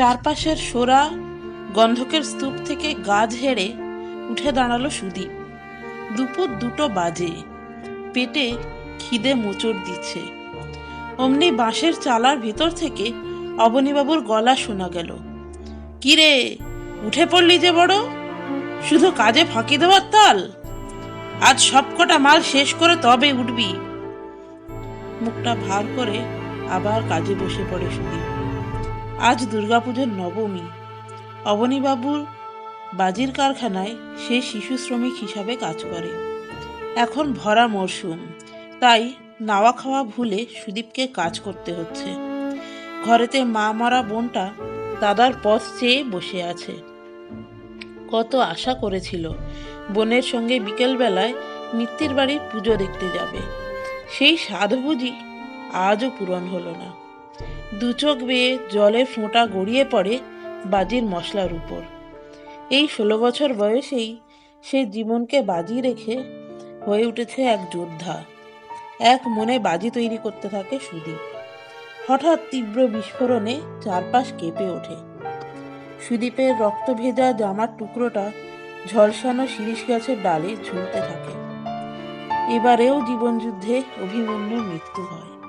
চারপাশের সোরা গন্ধকের স্তূপ থেকে গা ঝেড়ে উঠে দাঁড়াল সুদীপ। দুপুর দুটো বাজে। পেটে খিদে মোচড় দিচ্ছে। অমনি বাঁশের চালার ভিতর থেকে অবনীবাবুর গলা শোনা গেল। কিরে, উঠে পড়লি যে বড়? শুধু কাজে ফাঁকি দেওয়ার তাল? আজ সবকটা মাল শেষ করে তবে উঠবি। মুখটা ভার করে আবার কাজে বসে পড়ে সুদীপ। আজ দুর্গাপুজোর নবমী। অবনীবাবুর বাজির কারখানায় সে শিশু শ্রমিক হিসাবে কাজ করে। এখন ভরা মরশুম, তাই নাওয়া খাওয়া ভুলে সুদীপকে কাজ করতে হচ্ছে। ঘরেতে মা মরা বোনটা দাদার পথ চেয়ে বসে আছে। কত আশা করেছিল বোনের সঙ্গে বিকেলবেলায় মিত্তির বাড়ির পুজো দেখতে যাবে। সেই সাধ বুঝি আজও পূরণ হলো না। দু চোখ বেয়ে জলের ফোঁটা গড়িয়ে পড়ে বাজির মশলার উপর। এই ষোলো বছর বয়সেই সে জীবনকে বাজি রেখে হয়ে উঠেছে এক যোদ্ধা। এক মনে বাজি তৈরি করতে থাকে সুদীপ। হঠাৎ তীব্র বিস্ফোরণে চারপাশ কেঁপে ওঠে। সুদীপের রক্ত ভেজা জামার টুকরোটা ঝলসানো শিরিষ গাছের ডালে ঝুলতে থাকে। এবারেও জীবনযুদ্ধে অভিমন্যুর মৃত্যু হয়।